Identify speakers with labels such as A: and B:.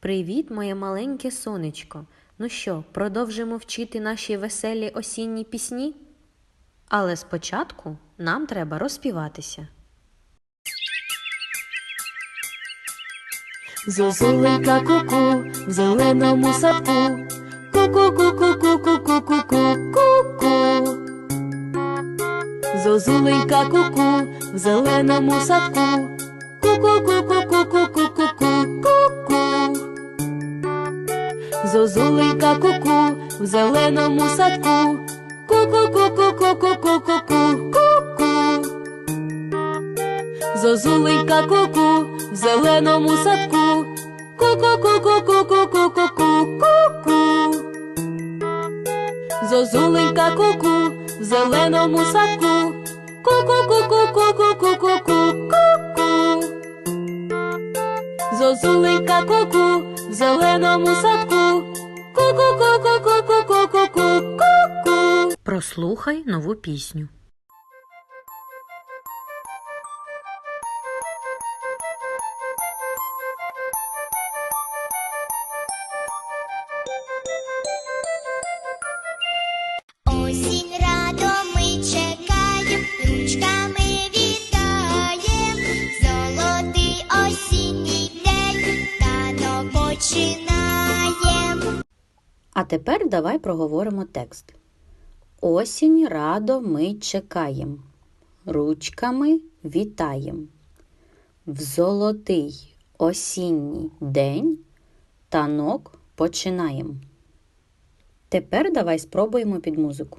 A: Привіт, моє маленьке сонечко. Ну що, продовжимо вчити наші веселі осінні пісні? Але спочатку нам треба розпіватися.
B: Зозуленька куку в зеленому садку. Ку-ку-ку-ку-ку-ку-ку-ку-ку. Зозуленька куку в зеленому садку. Ку-ку-ку-ку-ку-ку-ку-ку-ку. Зозуленька куку в зеленому садку. Ку-ку-ку-ку-ку-ку-ку-ку-ку. Зозуленька куку в зеленому садку. Ку-ку-ку-ку-ку-ку-ку-ку-ку. Зозуленька куку в зеленому садку. Ку-ку-ку-ку-ку-ку-ку-ку-ку. Зозуленька куку в зеленому садку.
A: Прослухай нову пісню.
C: Осінь радо ми чекаєм, ручками вітаєм, золотий осінній день, тано починаєм.
A: А тепер давай проговоримо текст. Осінь радо ми чекаєм. Ручками вітаєм. В золотий осінній день танок починаєм. Тепер давай спробуємо під музику.